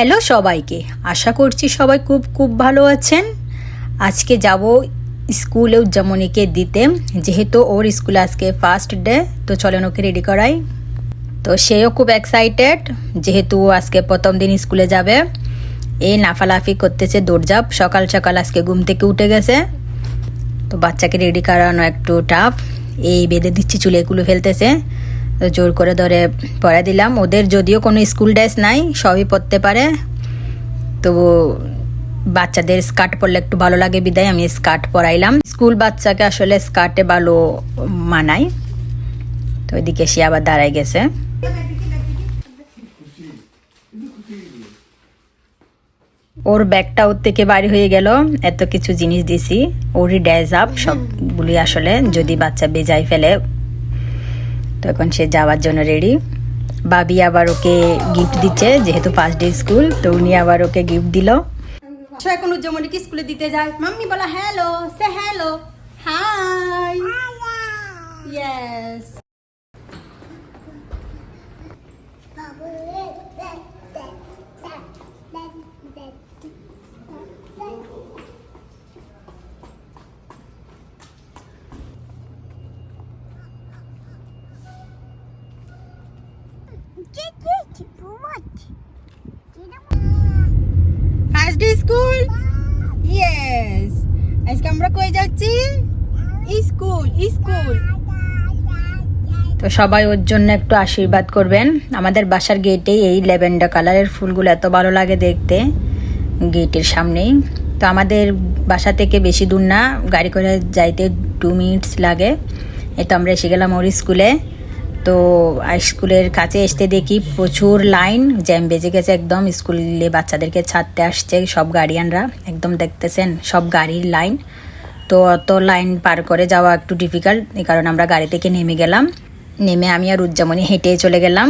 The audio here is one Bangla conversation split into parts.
হ্যালো সবাইকে। আশা করছি সবাই খুব খুব ভালো আছেন। আজকে যাব স্কুলে উজ্জামণিকে দিতে। যেহেতু ওর স্কুলে আজকে ফার্স্ট ডে তো চলেন ওকে রেডি করাই। তো সেও খুব এক্সাইটেড যেহেতু আজকে প্রথম দিন স্কুলে যাবে। এই লাফালাফি করতেছে, দৌড়ঝাপ। সকাল সকাল আজকে ঘুম থেকে উঠে গেছে। তো বাচ্চাকে রেডি করানো একটু টাফ এই বেঁধে দিচ্ছি, চুলেগুলো ফেলতেছে। জোর করে ধরে পরে দিলাম। ওদের যদিও কোনো স্কুল ড্রেস নাই, সবই পরতে পারে। তো বাচ্চাদের স্কার্ট পরলে একটু ভালো লাগে বিদায়, আমি স্কার্ট পরাইলাম। স্কুল বাচ্চাকে আসলে স্কার্টে ভালো মানায়। তো ওইদিকে সে আবার দাঁড়ায় গেছে। ওর ব্যাগটা ওর থেকে বাড়ি হয়ে গেল। এত কিছু জিনিস দিছি। ওরই ড্যাজ আপ, সবগুলি আসলে যদি বাচ্চা বেজায় ফেলে তো এখন সে যাওয়ার জন্য রেডি বাবি আবার ওকে গিফট দিচ্ছে যেহেতু ফার্স্ট ডে স্কুল তো উনি আবার ওকে গিফট দিল। এখন এখন কি স্কুলে দিতে যায়। মাম্মি বলা হ্যালো সে hello hi yes first school yes আজকে আমরা কই যাচ্ছি? স্কুল স্কুল তো সবাই ওর জন্য একটু আশীর্বাদ করবেন। আমাদের বাসার গেটেই এই ল্যাভেন্ডার কালারের ফুলগুলো এত ভালো লাগে দেখতে। গেটের সামনেই। তো আমাদের বাসা থেকে বেশি দূর না, গাড়ি করে যাইতে টু মিনিটস লাগে। তো আমরা এসে গেলাম ওর স্কুলে তো স্কুলের কাছে আসতে দেখি প্রচুর লাইন জ্যাম বেজে গেছে একদম। স্কুলে বাচ্চাদেরকে ছাড়তে আসছে সব গার্ডিয়ানরা একদম দেখতেছেন সব গাড়ির লাইন তো অত লাইন পার করে যাওয়া একটু ডিফিকাল্ট এই কারণে আমরা গাড়ি থেকে নেমে গেলাম। নেমে আমি আর উজ্জামণি হেঁটে চলে গেলাম।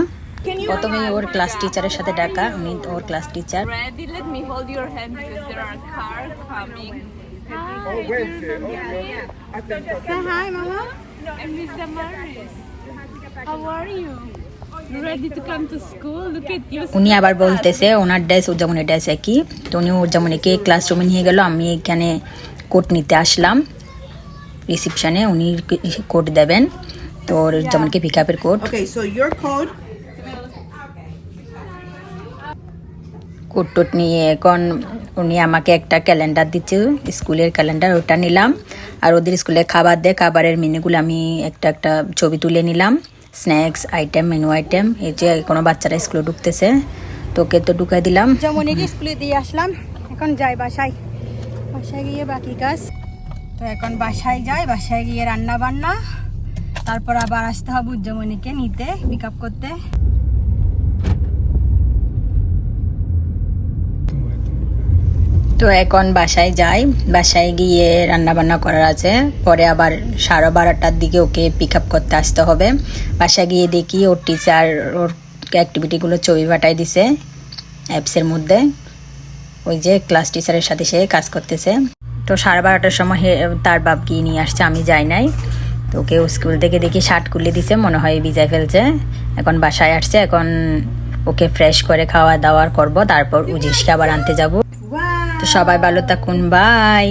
প্রথমে ওর ক্লাস টিচারের সাথে ডাকা উনি ওর class teacher your hand because there are cars coming. Hi উনি আবার বলতেছে ওনার ড্রেস উজ্জামণির ড্রেস একই। তো উনি উজ্জামণিকে ক্লাসরুমে নিয়ে গেল আমি এখানে কোট নিতে আসলাম। রিসিপশনে উনি কোট দেবেন তো ওর উজ্জামণিকে পিক আপের code Okay, so your code code টোট নিয়ে এখন উনি আমাকে একটা ক্যালেন্ডার দিচ্ছে, স্কুলের ক্যালেন্ডার ওটা নিলাম। আর ওদের স্কুলে খাবার দেয়, খাবারের মেনুগুলো আমি একটা একটা ছবি তুলে নিলাম। স্ন্যাক্স আইটেম মেনু আইটেম এই যে কোনো বাচ্চারা স্কুলে ঢুকতেছে, তোকে তো ঢুকাই দিলাম। উজ্জমনিকে স্কুলে দিয়ে আসলাম। এখন যাই বাসায়। বাসায় গিয়ে বাকি কাজ। তো এখন বাসায় যাই, বাসায় গিয়ে রান্না বান্না তারপর আবার আসতে হবে উজ্জমনিকে নিতে পিক আপ করতে। তো এখন বাসায় যাই। বাসায় গিয়ে রান্না বান্না করার আছে। পরে আবার সাড়ে বারোটার দিকে ওকে পিক আপ করতে আসতে হবে। বাসায় গিয়ে দেখি ওর টিচার ওর অ্যাক্টিভিটিগুলো ছবি পাঠাই দিছে অ্যাপসের মধ্যে। ওই যে ক্লাস টিচারের সাথে সে কাজ করতেছে। তো সাড়ে বারোটার সময় তার বাপ গিয়ে নিয়ে আসছে, আমি যাই নাই। তো ওকে স্কুল থেকে দেখি শার্ট খুলে দিছে, মনে হয় ভিজাই ফেলছে। এখন বাসায় আসছে, এখন ওকে ফ্রেশ করে খাওয়া দাওয়া করব, তারপর উজিসকে আবার আনতে যাব। সবাই ভালো থাকুন বাই।